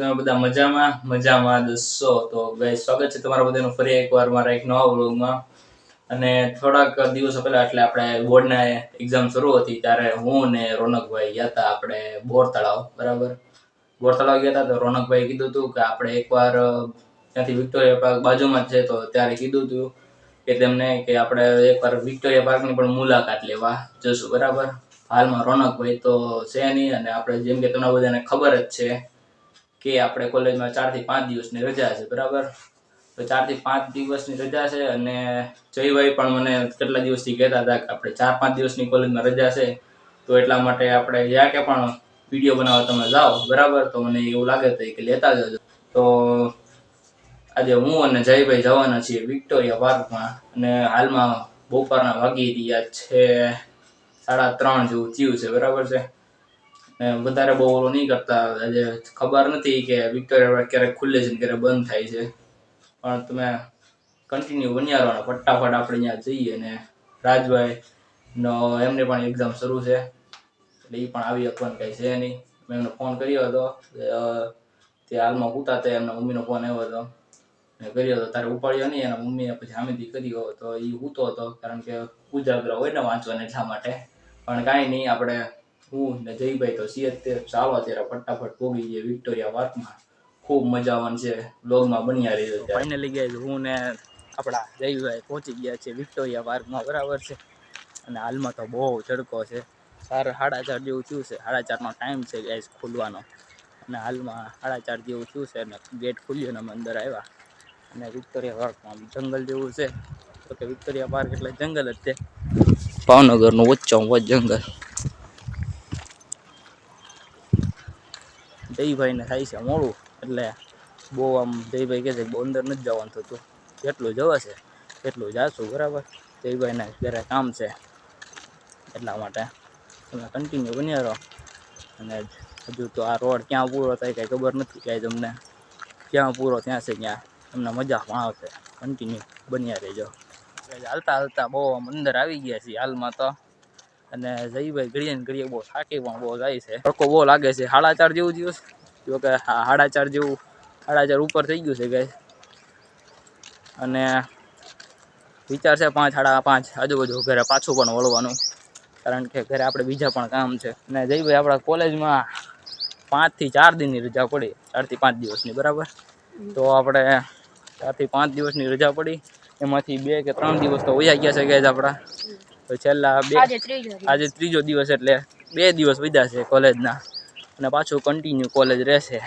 તમે બધા મજામાં? મજામાં દસો તો ગાઈસ સ્વાગત છે તમારા બધાનું ફરી એકવાર મારા એક નવા વ્લોગમાં. અને થોડાક દિવસો પહેલા એટલે આપણે બોર્ડના એક્ઝામ શરૂ હતી, ત્યારે હું ને રોનકભાઈ ગયા હતા આપણે બોર તળાવ બરાબર? બોર તળાવ ગયા હતા તો રોનકભાઈ કીધું હતું કે આપણે એકવાર ત્યાંથી વિક્ટોરિયા પાર્ક બાજુમાં જ છે, તો ત્યારે કીધું હતું કે તેમને કે આપણે એકવાર વિક્ટોરિયા પાર્કની પણ મુલાકાત લેવા જશું, બરાબર? હાલમાં રોનકભાઈ તો છે નહીં અને આપણે જેમ કે તમને બધાને ખબર જ છે કે આપણે કોલેજમાં ચારથી પાંચ દિવસની રજા છે, બરાબર? તો ચારથી પાંચ દિવસની રજા છે અને જયભાઈ પણ મને કેટલા દિવસથી કહેતા હતા કે આપણે ચાર પાંચ દિવસની કોલેજમાં રજા છે, તો એટલા માટે આપણે જ્યાં કે પણ વીડિયો બનાવવા તમે જાઓ, બરાબર? તો મને એવું લાગે તો કે લેતા જજો. તો આજે હું અને જયભાઈ જવાના છીએ વિક્ટોરિયા પાર્કમાં અને હાલમાં બપોરના વાગી રહ્યા છે સાડા ત્રણ જેવું થયું છે, બરાબર છે? વધારે બહુ ઓલો નહીં કરતા. ખબર નથી કે વિક્ટોરિયા ક્યારેક ખુલ્લે છે ને ક્યારેક બંધ થાય છે. પણ તમે કન્ટિન્યુ બન્યા રહો ફટાફટ આપણે ત્યાં જઈએ ને રાજભાઈ નો એમને પણ એક્ઝામ શરૂ છે. એટલે એ પણ આવી શકવાનું કંઈ છે નહીં. મેં એમને ફોન કર્યો હતો. તે હાલમાં પૂતા હતા, એમના મમ્મીનો ફોન આવ્યો હતો. મેં કર્યો હતો, તારે ઉપાડ્યો નહીં, એના મમ્મીએ પછી સામેથી કર્યો તો એ ઊતો હતો, કારણ કે ઉજાગરા હોય ને વાંચવાને એટલા માટે. પણ કાંઈ નહીં, આપણે હું ને જયભાઈ તો સિયત્તેર ચાલો અત્યારે ફટાફટ પોગી જઈએ. વિક્ટોરિયા પાર્કમાં ખૂબ મજા આવવાની છે. બ્લોગમાં બન્યા રહીજો ફાઇનલી ગયા હું ને આપણા જયભાઈ પહોંચી ગયા છે વિક્ટોરિયા પાર્કમાં બરાબર છે? અને હાલમાં તો બહુ ચડકો છે. ચાર સાડા ચાર જેવું થયું છે. સાડા ચારનો ટાઈમ છે ગેસ ખુલવાનો. અને હાલમાં સાડા ચાર જેવું થયું છે અને ગેટ ખુલ્યો ને અમે અંદર આવ્યા. અને વિક્ટોરિયા પાર્કમાં જંગલ જેવું છે. તો કે વિક્ટોરિયા પાર્ક એટલે જંગલ જ છે. ભાવનગરનું વચ્ચો વચ જંગલ. જયભાઈને થાય છે મોડું. એટલે બહુ આમ જયભાઈ કહે છે બહુ અંદર નથી જવાનું થતું. જેટલું જવાશે એટલું જાશું, બરાબર? જયભાઈને ઘરે કામ છે. એટલા માટે તમે કન્ટિન્યુ બન્યા રહો. અને હજુ તો આ રોડ ક્યાં પૂરો થાય કાંઈ ખબર નથી કાંઈ તમને. ક્યાં પૂરો ત્યાં છે ત્યાં. તમને મજા પણ આવશે. કન્ટિન્યુ બન્યા રહેજો. હાલતા હાલતા બહુ આમ અંદર આવી ગયા છીએ હાલમાં તો. અને જયભાઈ ઘડીએ ને ઘડીએ બહુ થાકી પણ બહુ જાય છે. તડકો બહુ લાગે છે. સાડા ચાર જેવું દિવસ. જો કે સાડા ચાર જેવું સાડા ચાર ઉપર થઈ ગયું છે ગાય અને વિચાર છે પાંચ સાડા પાંચ, આજુબાજુ ઘરે પાછું પણ વળવાનું. કારણ કે ઘરે આપણે બીજા પણ કામ છે. અને જયભાઈ આપણા કોલેજમાં પાંચથી ચાર દિનની રજા પડી. ચારથી પાંચ દિવસની, બરાબર? તો આપણે ચારથી પાંચ દિવસની રજા પડી. એમાંથી બે કે ત્રણ દિવસ તો વયા ગયા છે ગાય આપણા. તો છેલ્લા બે આજે ત્રીજો દિવસ. એટલે બે દિવસ વધ્યા છે કોલેજના. અને પાછું કન્ટિન્યુ કોલેજ રહેશે.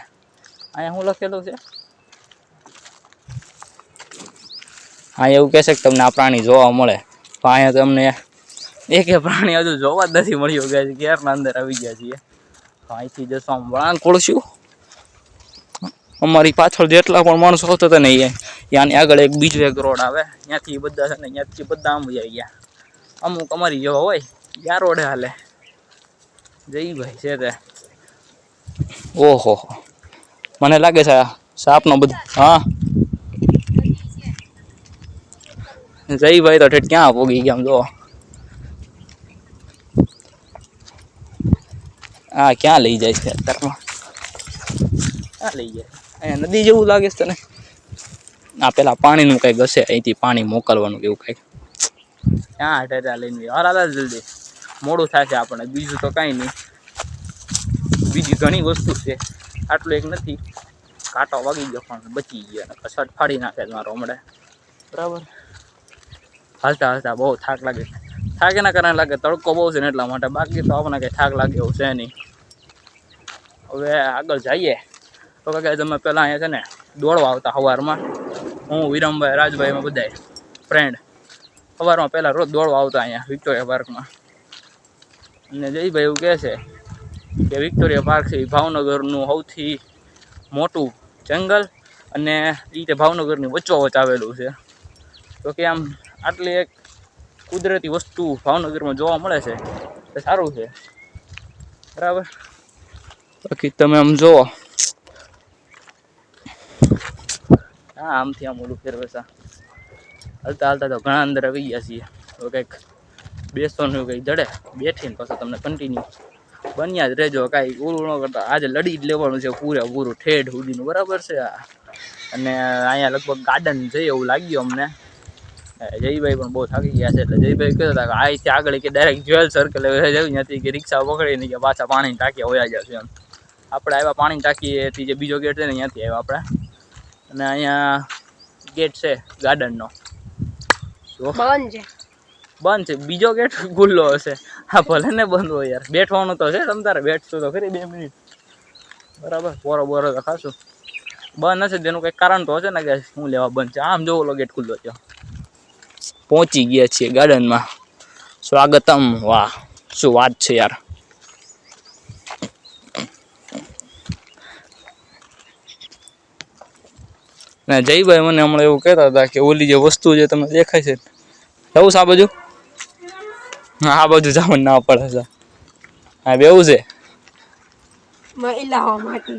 અહીંયા હું લખેલું છે? હા એવું કહેશે કે તમને આ પ્રાણી જોવા મળે. પણ અહીંયા તમને એક પ્રાણી હજુ જોવા જ નથી મળ્યું કે ઘેરના અંદર આવી ગયા છીએ. અહીંથી જશો આમ વળાંક ખોલશું અમારી પાછળ જેટલા પણ માણસો આવતા હતા ને એ ત્યાંની આગળ એક બીજો એક રોડ આવે. ત્યાંથી બધા છે ને ત્યાંથી બધા આમ આવી ગયા. અમુક અમારી જેવા હોય, યાર રોડે હાલે. જયભાઈ છે તે. ઓહો. મને લાગે છે સાપનો બધો, હા. જયભાઈ તો ઠેઠ ક્યાં પોગી ગયા આમ જો. આ ક્યાં લઈ જાય છે અત્યારમાં? ક્યાં લઈ જાય? અહીંયા નદી જેવું લાગે છે તને? આ પેલા પાણીનું કંઈક હશે અહીંથી પાણી મોકલવાનું કેવું કંઈક ક્યાં હેઠા લઈને હાલ હાલ જલ્દી. મોડું થાય છે આપણને બીજું તો કાંઈ નહીં. બીજી ઘણી વસ્તુ છે. આટલું એક નથી. કાંટો વાગી ગયો પણ બચી ગયો અને શર્ટ ફાડી નાખે મારો હમણાં. બરાબર. હાલતા હાલતા બહુ થાક લાગે. થાક એના કારણે લાગે તડકો બહુ છે ને એટલા માટે. બાકી તો આપણને કંઈ થાક લાગે એવું છે નહીં. હવે આગળ જઈએ. તો કાંઈ તમે પહેલાં અહીંયા છે ને દોડવા આવતા સવારમાં. હું વિરમભાઈ રાજભાઈ બધા બધાય ફ્રેન્ડ સવારમાં પહેલાં રોજ દોડવા આવતા અહીંયા વિક્ટોરિયા પાર્કમાં. અને જયભાઈ એવું કહે છે કે વિક્ટોરિયા પાર્ક છે એ ભાવનગરનું સૌથી મોટું જંગલ અને એ રીતે ભાવનગરની વચ્ચોવચ આવેલું છે. તો કે આમ આટલી એક કુદરતી વસ્તુ ભાવનગરમાં જોવા મળે છે એ સારું છે. બરાબર? બાકી તમે આમ જુઓ. હા, આમથી આમ ઓલું ફેરવેસા હાલતા હાલતા તો ઘણા અંદર આવી ગયા છીએ. તો કંઈક બેસવાનું કંઈક જડે. બેઠીને પાછું તમને કન્ટિન્યુ બન્યા જ રહેજો. કાંઈ પૂરું ન કરતા. આજે લડી જ લેવાનું છે પૂરેપૂરું ઠેઠ સુધીનું. બરાબર છે અને અહીંયા લગભગ ગાર્ડન છે એવું લાગ્યું અમને. જયભાઈ પણ બહુ થાકી ગયા છે. એટલે જયભાઈ કહેતા હતા કે અહીંથી આગળ કે ડાયરેક્ટ જ્વેલ સર્કલ જવું, ત્યાંથી કે રિક્ષા પકડીને કે પાછા પાણીની ટાંકી હોય જશે એમ. આપણે આવ્યા પાણીની ટાંકીએથી જે બીજો ગેટ છે ને ત્યાંથી આવ્યા આપણે. અને અહીંયા ગેટ છે ગાર્ડનનો બંધ છે. બંધ છે. બીજો ગેટ ખુલ્લો હશે. હા ભલે ને બંધ હોય યાર. બેઠવાનું તો છે. તમ તારે બેઠશું તો ખરી બે મિનિટ. બરાબર? બોરો બોરો તો ખાશું. બંધ હશે તેનું કંઈક કારણ તો હશે ને કે શું લેવા બંધ છે. આમ જો ઓલો ગેટ ખુલ્લો છે પહોંચી ગયા છીએ ગાર્ડનમાં. સ્વાગતમ. વાહ શું વાત છે યાર. ના જયભાઈ મને હમણાં એવું કહેતા હતા કે ઓલી જે વસ્તુ જે તમને દેખાય છે જવું છે આ બાજુ? હા આ બાજુ જવું ના પડે છે. હા બેવું છે? મહિલાઓ માટે.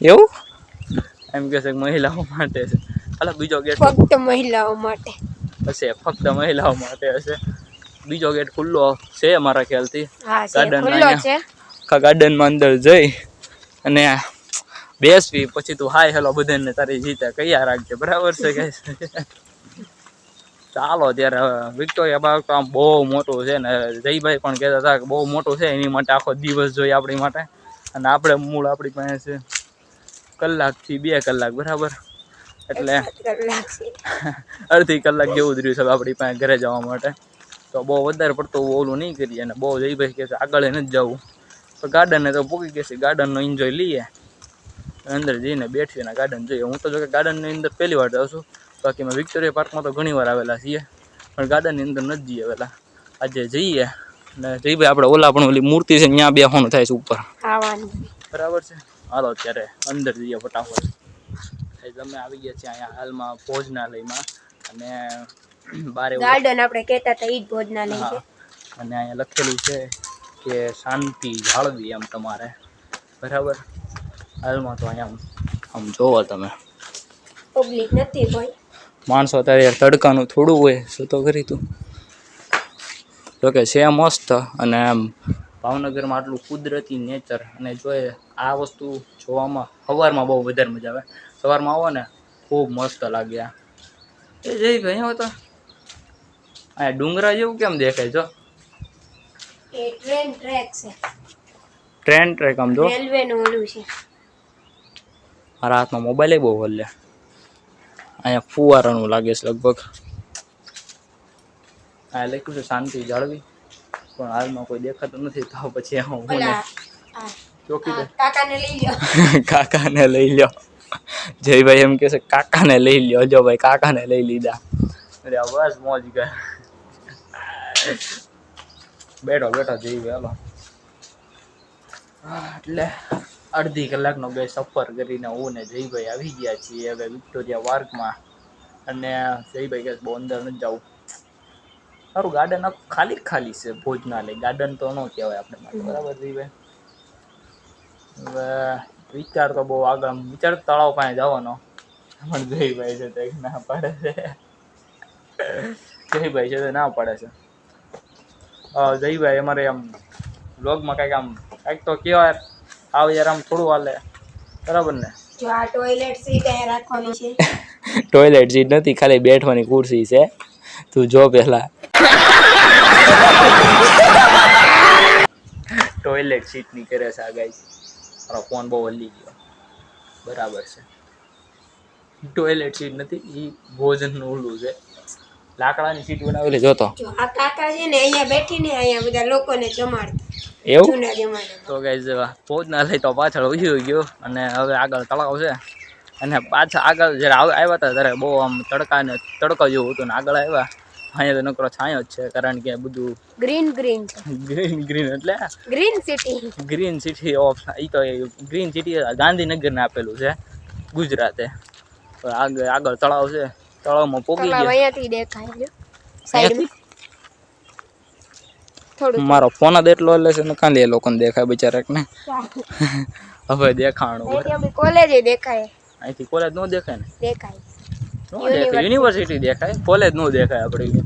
એવું? એમ કે છે મહિલાઓ માટે છે. અલા બીજો ગેટ ફક્ત મહિલાઓ માટે. હશે ફક્ત મહિલાઓ માટે હશે. બીજો ગેટ ખુલ્લો છે મારા ખ્યાલથી. ગાર્ડન આખા ગાર્ડનમાં અંદર જઈ અને બેસવી. પછી તું હાય હેલો બધાને તારી જીતા કયા રાખજે. બરાબર છે કે? ચાલો ત્યારે વિક્ટોરિયા પાર્ક તો આમ બહુ મોટું છે ને જયભાઈ પણ કહેતા હતા કે બહુ મોટું છે એની માટે આખો દિવસ જોઈએ આપણી માટે. અને આપણે મૂળ આપણી પાસે છે કલાકથી બે કલાક બરાબર? એટલે અડધી કલાક જેવું જ રહ્યું છે આપણી પાસે ઘરે જવા માટે. તો બહુ વધારે પડતું ઓલું નહીં કરીએ અને બહુ જયભાઈ કહે છે આગળ નથી જવું. તો ગાર્ડને તો પૂકી ગયા છે ગાર્ડનનો એન્જોય લઈએ. અંદર જઈને બેઠીને ગાર્ડન જોઈએ. હું તો જો કે ગાર્ડનની અંદર પહેલી વાર જાઉં છું. બાકી અમે વિક્ટોરિયા પાર્કમાં તો ઘણી વાર આવેલા છીએ પણ ગાર્ડનની અંદર નથી આવેલા આજે જઈએ ને જયભાઈ આપણે ઓલા પણ ઓલી મૂર્તિ છે ત્યાં બેસવાનું થાય છે ઉપર. બરાબર છે? હાલો ત્યારે અંદર જઈએ ફટાફટ. તમે આવી ગયા છીએ અહીંયા હાલમાં ભોજનાલયમાં અને બારે ગાર્ડન આપણે કહેતા હતા એ જ ભોજનાલય છે. અને અહીંયા લખેલું છે કે શાંતિ જાળવી એમ તમારે. બરાબર? હાલમાં તો અહીંયા આમ જોવો તમે. પબ્લિક નથી કોઈ માણસો અત્યારે તડકાનું થોડું હોય શું તો કરી તું. જોકે છે મસ્ત અને આમ ભાવનગરમાં આટલું કુદરતી નેચર અને જોઈએ આ વસ્તુ જોવામાં સવારમાં બહુ વધારે મજા આવે. સવારમાં આવો ને ખૂબ મસ્ત લાગ્યા એ જઈ ભાઈ હો તો. આ ડુંગરા જેવું કેમ દેખાય જો. એ ટ્રેન ટ્રેક છે. ટ્રેન ટ્રેક આમ જો. રેલવે નું ઓલું છે. મારા હાથમાં મોબાઈલ બહુ હલે અહીંયા ફુવારાનું લાગે છે લગભગ. આ લખ્યું છે શાંતિ જાળવી. પણ હાલમાં કોઈ દેખાતું નથી તો પછી હું ચોકી કાકાને લઈ લ્યો. કાકાને લઈ લ્યો. જયભાઈ એમ કે છે કાકાને લઈ લ્યો. જો ભાઈ કાકાને લઈ લીધા. અરે બસ મોજ ગયા બેઠો બેઠો જઈ હાલો. એટલે અડધી કલાકનો બે સફર કરીને હું ને જયભાઈ આવી ગયા છીએ હવે વિક્ટોરિયા પાર્કમાં. અને જયભાઈ કે બહુ અંદર નથી જવું. સારું ગાર્ડન આખું ખાલી જ ખાલી છે ભોજનાલય. ગાર્ડન તો ન કહેવાય આપણે માટે. બરાબર જયભાઈ હવે વિચાર તો બહુ આગળ. વિચાર તળાવ પાસે જવાનો. પણ જયભાઈ છે તો ના પાડે છે. જયભાઈ છે તો ના પાડે છે. જયભાઈ અમારે આમ વ્લોગમાં કાંઈક આમ કાંઈક તો કહેવાય. આવ યાર આમ થોડું હાલે. બરાબર ને? જો આ ટોયલેટ સીટ અહીંયા રાખવાની છે. ટોયલેટ સીટ નથી ખાલી બેઠવાની ખુરશી છે. તું જો પહેલા. ટોયલેટ સીટની કરે છે આ ગાય મારો ફોન બહુ હલી ગયો. બરાબર છે. ટોયલેટ સીટ નથી એ ભોજનનું ઓલું છે. લાકડાની સીટ બનાવેલી જોતો આ કાકા છે ને અહીંયા બેઠીને અહીંયા બધા લોકોને જમાડતા. એવું? તો ગાઈઝ લઈ તો પાછળ ઉજવી ગયો. અને હવે આગળ તળાવ છે. અને પાછા આગળ જ્યારે આવ્યા હતા ત્યારે બહુ આમ તડકા ને તડકો જેવું હતું ને આગળ આવ્યા. અહીંયા તો નકરો છાંયો જ છે કારણ કે બધું ગ્રીન ગ્રીન ગ્રીન ગ્રીન એટલે? Green city green city of એ તો ગ્રીન સિટી ગાંધીનગરને આપેલું છે ગુજરાતે. આગળ આગળ તળાવ છે. તળાવમાં પોગી ગયા. અહીંયાથી દેખાય સાઈડમાં મારો ફોન જ એટલો એટલે છે ને કાંઈ એ લોકોને દેખાય બિચારાકને હવે દેખાણું કોલેજ દેખાય. અહીંથી કોલેજ નો દેખાય ને? દેખાય. યુનિવર્સિટી દેખાય કોલેજ નો દેખાય આપણી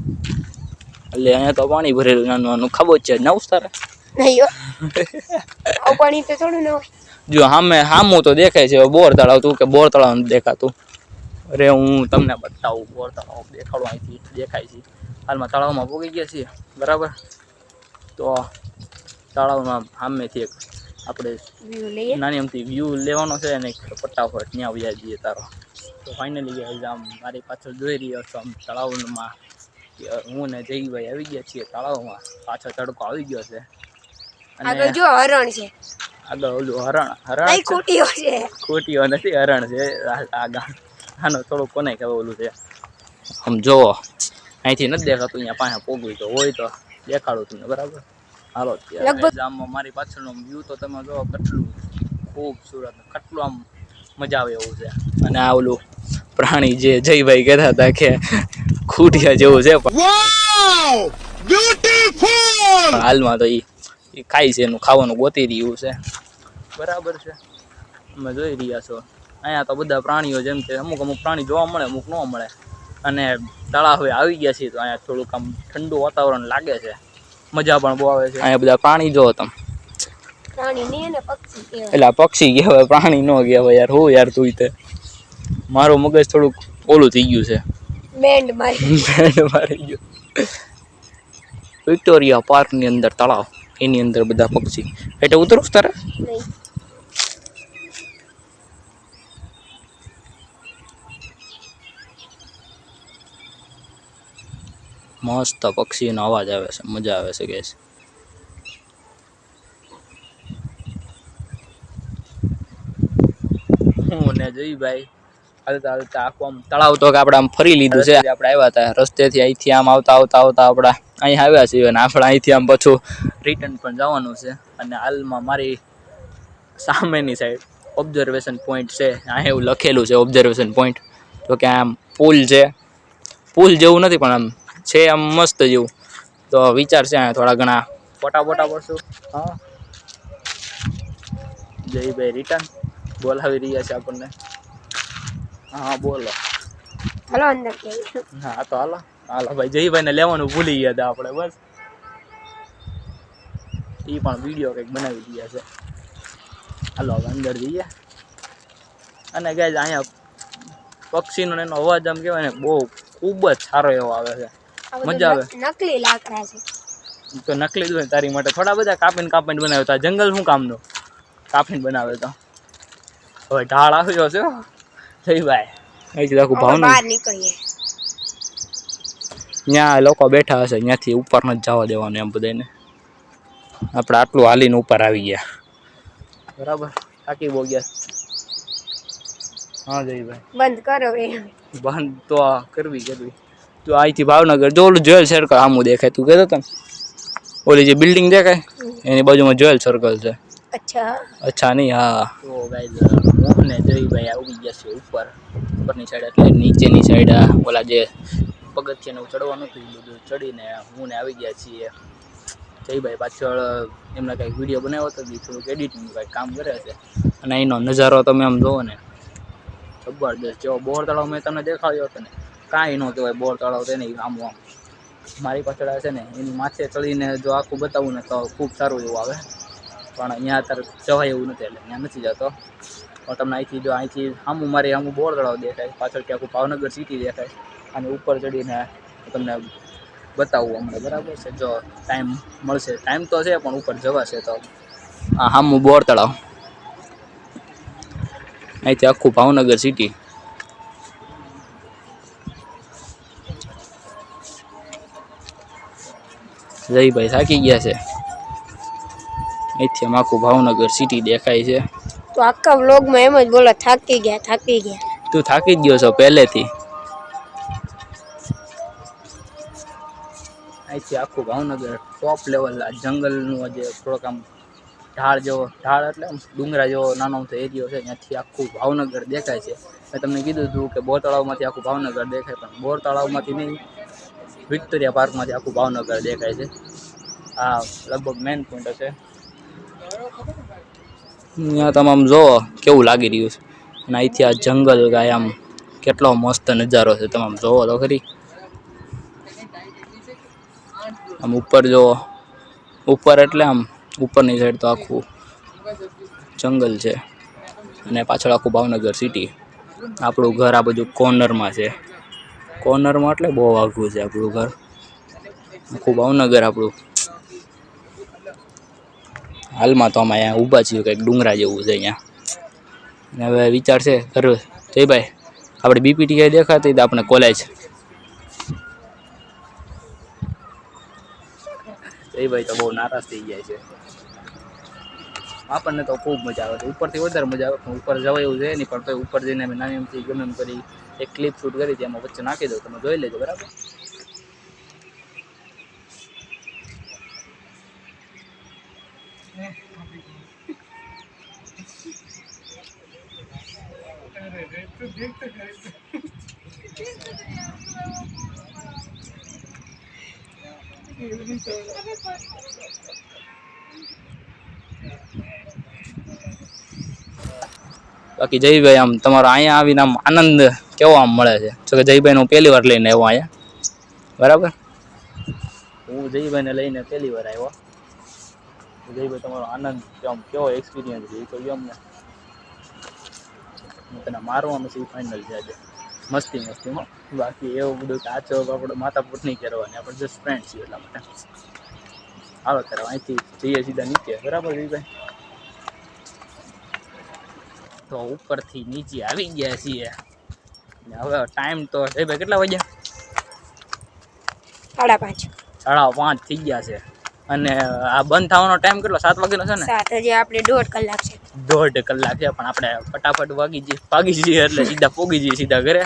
એટલે અહીંયા તો પાણી ભરેલું નાનું નાનું. ખબર જ નવ તારે? પાણી તો થોડું ન હોય. જો સામે સામું તો દેખાય છે બોર તળાવ તું કે બોર તળાવ દેખાતું. અરે હું તમને બતાવું બોર તળાવ દેખાડું અહીંથી દેખાય છે. હાલમાં તળાવમાં પોગી ગયા છીએ બરાબર? તો તળાવમાં સામેથી એક આપણે નાની અમથી વ્યૂ લેવાનો છે અને ફટાફટ ત્યાં વ્યા જઈએ તારો. તો ફાઇનલી આમ મારી પાછળ જોઈ રહ્યો છો આમ તળાવમાં હું ને જયભાઈ આવી ગયા છીએ તળાવમાં. પાછો તડકો આવી ગયો છે. અને જો હરણ છે. આગળ ઓલું હરણ હરણ છે. ખૂટીઓ ખોટીઓ નથી હરણ છે. આનો થોડુંક કોને કહેવાય ઓલું છે. આમ જોવો અહીંથી નથી દેખાતું અહીંયા પાસે પોગવી તો હોય તો. દેખાડું તમને બરાબર? હાલો લગભગ- આમ મારી પાછળનો વ્યૂ તો તમે જો કેટલું ખૂબસૂરત કેટલું આમ મજા આવે એવું છે. અને આ ઓલું પ્રાણી જે જયભાઈ કહેતા હતા કે ખૂટિયા જેવું છે હાલમાં તો એ ખાય છે એનું ખાવાનું ગોતી રહ્યું છે. બરાબર છે. તમે જોઈ રહ્યા છો. અહીંયા તો બધા પ્રાણીઓ જેમ કે અમુક અમુક પ્રાણી જોવા મળે અમુક ન મળે. અને તળાવે આવી ગયા છીએ તો અહીંયા થોડુંક આમ ઠંડુ વાતાવરણ લાગે છે. મજા પણ બહુ આવે છે. અહીંયા બધા પાણી જો તમે. પ્રાણી નહીં ને પક્ષી કહેવાય. એટલે પક્ષી કહેવાય પ્રાણી ન કહેવાય યાર હું યાર તું તે. મારું મગજ થોડુંક ઓલું થઈ ગયું છે. બેન્ડ મારી. બેન્ડ મારી ગયું. વિક્ટોરિયા પાર્કની અંદર તળાવ એની અંદર બધા પક્ષી. એટલે ઉતરું તારે? નહીં. મસ્ત પક્ષીનો અવાજ આવે છે, મજા આવે છે ગેસ હું ને જયભાઈ હાલતા હાલતા આખું આમ તળાવ તો આપણે આમ ફરી લીધું છે. આપણે આવ્યા હતા રસ્તેથી, અહીંથી આમ આવતા આવતા આવતા આપણા અહીં આવ્યા છીએ અને આપણે અહીંથી આમ પાછું રિટર્ન પણ જવાનું છે. અને હાલમાં મારી સામેની સાઈડ ઓબ્ઝર્વેશન પોઈન્ટ છે. અહીં એવું લખેલું છે ઓબ્ઝર્વેશન પોઈન્ટ તો કે આમ પુલ છે. પુલ જેવું નથી પણ આમ છે આમ મસ્ત જેવું. તો વિચાર છે અહીંયા થોડા ઘણા. ફોટા ફોટા પડશું. હા. જયભાઈ રિટર્ન બોલાવી રહ્યા છે આપણને. હા બોલો. હાલો અંદર હા તો હાલો. હાલો ભાઈ જયભાઈને લેવાનું ભૂલી ગયા હતા આપણે બસ. એ પણ વીડિયો કંઈક બનાવી રહ્યા છે. હાલો હવે અંદર જઈએ. અને ગાય અહીંયા પક્ષીનો એનો અવાજ આમ કહેવાય ને બહુ ખૂબ જ સારો એવો આવે છે. મજા આવે. નકલી લાકડા છે. તો નકલી જ હોય તારી માટે. થોડા બધા કાપીને કાપીને બનાવ્યો હતા જંગલ શું કામનું? કાપીને બનાવ્યો તો. હવે ઢાળ આવ્યો છે થઈ ભાઈ. અહીંથી આખું ભાવ બહાર નીકળીએ. ત્યાં લોકો બેઠા હશે ત્યાંથી ઉપર ન જવા દેવાનું એમ બધાને આપણે આટલું હાલીને ઉપર આવી ગયા. બરાબર. થાકી બહુ ગયા. હા જયભાઈ બંધ કરો એ બંધ તો આ કરવી કરવી. તો અહીંથી ભાવનગર. જો ઓલું જોયેલ સર્કલ આમું દેખાય. તું કહેતો હતો ઓલી જે બિલ્ડિંગ દેખાય એની બાજુમાં જોયેલ સર્કલ છે. અચ્છા. અચ્છા નહીં હા. તો ગાઈઝ હું ને જયભાઈ આવી ગયા છે ઉપર. ઉપરની સાઈડ એટલે નીચેની સાઈડ ઓલા જે પગથિયાને ચડવાનું હતું એ બધું ચડીને હું ને આવી ગયા છીએ. જયભાઈ પાછળ એમને કંઈક વીડિયો બનાવ્યો હતો એ થોડુંક એડિટિંગનું કંઈક કામ કરે છે. અને એનો નજારો તમે આમ જુઓ ને. જબરદસ્ત જેવો બોર તળાવ મેં તમને દેખાડ્યો હતો ને. કાંઈ ન કહેવાય, બોર તળાવ તેને આમ આમ મારી પાછળ છે ને, એની માથે ચડીને જો આખું બતાવું ને તો ખૂબ સારું એવું આવે. પણ અહીંયા અત્યારે જવાય એવું નથી એટલે અહીંયા નથી જતો. પણ તમને અહીંથી જો અહીંથી આમું મારી આમું બોર તળાવ દેખાય પાછળથી આખું ભાવનગર સિટી દેખાય, અને ઉપર ચડીને તમને બતાવવું અમને બરાબર છે? જો ટાઈમ મળશે. ટાઈમ તો છે, પણ ઉપર જવાશે તો. આ આમું બોર તળાવ. અહીંથી આખું ભાવનગર સિટી જયભાઈ થાકી ગયા છે. અહીંથી આખું ભાવનગર સિટી દેખાય છે. તો આખા વ્લોગમાં એમ જ બોલો થાકી ગયા થાકી ગયા. તું થાકી ગયો છો પહેલેથી. અહીંથી આખું ભાવનગર ટોપ લેવલ આ જંગલનું જે થોડોક આમ ઢાળ જેવો ઢાળ એટલે ડુંગરા જેવો નાનો મોટો એરિયો છે ત્યાંથી આખું ભાવનગર દેખાય છે. મેં તમને કીધું હતું કે બોર તળાવમાંથી આખું ભાવનગર દેખાય પણ બોર તળાવમાંથી નહીં વિક્ટોરિયા પાર્કમાંથી આખું ભાવનગર દેખાય છે. આ લગભગ મેઇન પોઈન્ટ હશે. ત્યાં તમામ જુઓ કેવું લાગી રહ્યું છે. અને અહીંથી જંગલ ગાય આમ કેટલો મસ્ત નજારો છે. તમામ જોવો તો ખરી. આમ ઉપર જુઓ. ઉપર એટલે આમ ઉપરની સાઈડ તો આખું જંગલ છે. અને પાછળ આખું ભાવનગર સિટી આપણું ઘર આ બધું કોર્નરમાં છે. કોર્નરમાં એટલે બહુ આઘું છે આપણું ઘર. આખું ભાવનગર આપણું. હાલમાં તો અમે અહીંયા ઊભા છીએ, કંઈક ડુંગરા જેવું છે અહીંયા. અને હવે વિચાર છે, ઘર. જયભાઈ, આપણે બીપીટી કઈ દેખાતી તો આપણે કોલેજ જયભાઈ તો બહુ નારાજ થઈ જાય છે. આપણને તો ખૂબ મજા આવે છે. ઉપરથી વધારે મજા આવે પણ ઉપર જવાય એવું છે નહીં, પણ તો ઉપર જઈને અમે નાની એમથી ગમે એમ કરી એક ક્લિપ શૂટ કરી હતી એમાં વચ્ચે નાખી દઉં તમે જોઈ લેજો બરાબર બાકી જયભાઈ આમ તમારો અહીંયા આવીને આમ આનંદ કેવો આમ મળે છે? જો કે જયભાઈને હું પહેલી વાર લઈને આવ્યો અહીંયા. બરાબર? હું જયભાઈને લઈને પહેલી વાર આવ્યો. જયભાઈ તમારો આનંદ આમ કેવો એક્સપિરિયન્સ છે એ કહ્યું કહો અમને. તને મારવાનું છે ફાઇનલ છે આજે. મસ્તી મસ્તીમાં બાકી એવું બધું કે આચો આપણે માતા પૂટ નહીં કરવાની, આપણે જસ્ટ ફ્રેન્ડ છીએ એટલા માટે. હાલો ત્યારે અહીંથી જઈએ સીધા નીચે બરાબર, જયભાઈ? તો ઉપરથી નીચે આવી ગયા છીએ. હવે ટાઈમ તો એ ભાઈ કેટલા વાગ્યા? સાડા પાંચ. સાડા પાંચ થઈ ગયા છે. અને આ બંધ થવાનો ટાઈમ કેટલો? સાત વાગ્યાનો છે ને? સાત હજી આપણે દોઢ કલાક છે. દોઢ કલાક છે પણ આપણે ફટાફટ વાગી જઈએ ભાગી જઈએ એટલે સીધા પોગી જઈએ સીધા ઘરે.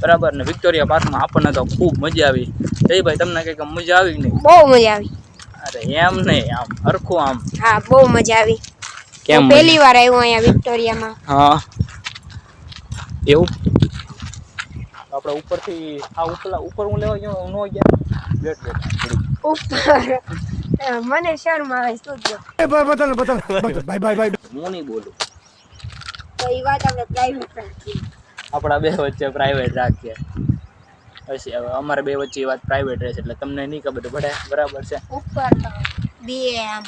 બરાબર ને વિક્ટોરિયા પાર્કમાં આપણને તો ખૂબ મજા આવી. જય ભાઈ તમને કંઈક મજા આવી નહીં? બહુ મજા આવી. અરે એમ નહીં આમ હરખું આમ. હા બહુ મજા આવી. કેમ પહેલી વાર આવ્યો અહીંયા વિક્ટોરિયામાં. હા. એવું? આપણે ઉપરથી આ ઉપલા ઉપર હું લેવા ગયો નો ગયા. બેટ બેટ ઉપર. મને શરમ આવે શું જો બતાલ બતાલ બાય બાય બાય. હું નહીં બોલું. કઈ વાત આપણે પ્રાઇવેટ રાખીએ. આપણા બે વચ્ચે પ્રાઇવેટ રાખીએ. પછી હવે અમારે બે વચ્ચે વાત પ્રાઇવેટ રહેશે એટલે તમને નહીં ખબર પડે. બરાબર છે? ઉપર બે આમ.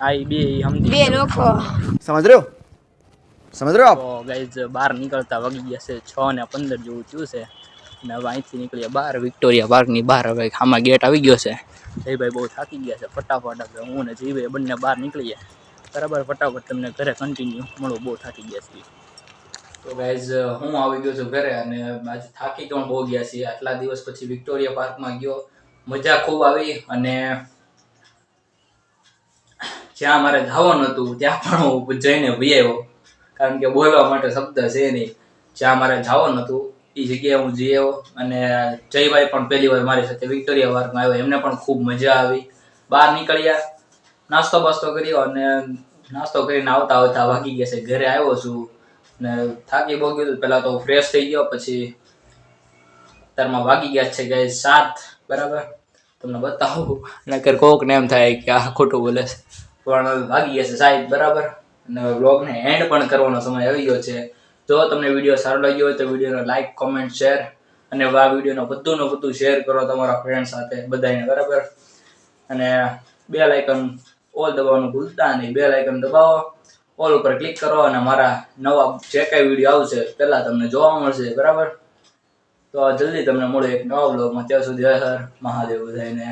આઈ બે સમજી બે લોકો. સમજ રહ્યો? સમજ રહ્યો આપ? ગાઈઝ બહાર નીકળતા વગી ગયા છે છ ને પંદર જેવું થયું છે. અને હવે અહીંથી નીકળ્યા બહાર વિક્ટોરિયા પાર્કની બહાર હવે આમાં ગેટ આવી ગયો છે. જયભાઈ બહુ થાકી ગયા છે ફટાફટ હવે હું ને જયભાઈ બંને બહાર નીકળીએ. બરાબર ફટાફટ તમને ઘરે કન્ટિન્યુ મળું બહુ થાકી ગયા છે તો ગાઈઝ હું આવી ગયો છું ઘરે અને આજે થાકી પણ બહુ ગયા છીએ. આટલા દિવસ પછી વિક્ટોરિયા પાર્કમાં ગયો. મજા ખૂબ આવી અને જ્યાં મારે જવાનું હતું, ત્યાં પણ હું જઈને આવ્યો. કારણ કે બોલવા માટે શબ્દ છે નહીં. જ્યાં મારે જવાનું હતું એ જગ્યાએ હું જઈ આવ્યો અને જયભાઈ પણ પહેલી વાર મારી સાથે વિક્ટોરિયા પાર્કમાં આવ્યો. એમને પણ ખૂબ મજા આવી. બહાર નીકળ્યા, નાસ્તો બાસ્તો કર્યો અને નાસ્તો કરીને આવતા આવતા વાગી ગયા છે. ઘરે આવ્યો છું ને થાકી બહુ ગયો પહેલાં તો ફ્રેશ થઈ ગયો, પછી અત્યારમાં વાગી ગયા છે કે સાત, બરાબર? તમને બતાવું. નકર કોકને એમ થાય કે આ ખોટું બોલે છે. પણ લાગી જશે સાહેબ, બરાબર? અને બ્લોગને એન્ડ પણ કરવાનો સમય આવી ગયો છે. જો તમને વીડિયો સારો લાગ્યો હોય તો વિડીયોને લાઇક કોમેન્ટ શેર અને આ વિડીયોનો વધુને વધુ શેર કરો તમારા ફ્રેન્ડ સાથે બધાને બરાબર? અને બે લાઇકન ઓલ દબાવવાનું ભૂલતા નહીં. બે લાઇકન દબાવો ઓલ ઉપર ક્લિક કરો અને મારા નવા જે કાંઈ વીડિયો આવશે પહેલાં તમને જોવા મળશે, બરાબર? તો જલ્દી તમને મળે એક નવા બ્લોગમાં ત્યાં સુધી હર મહાદેવ બધાને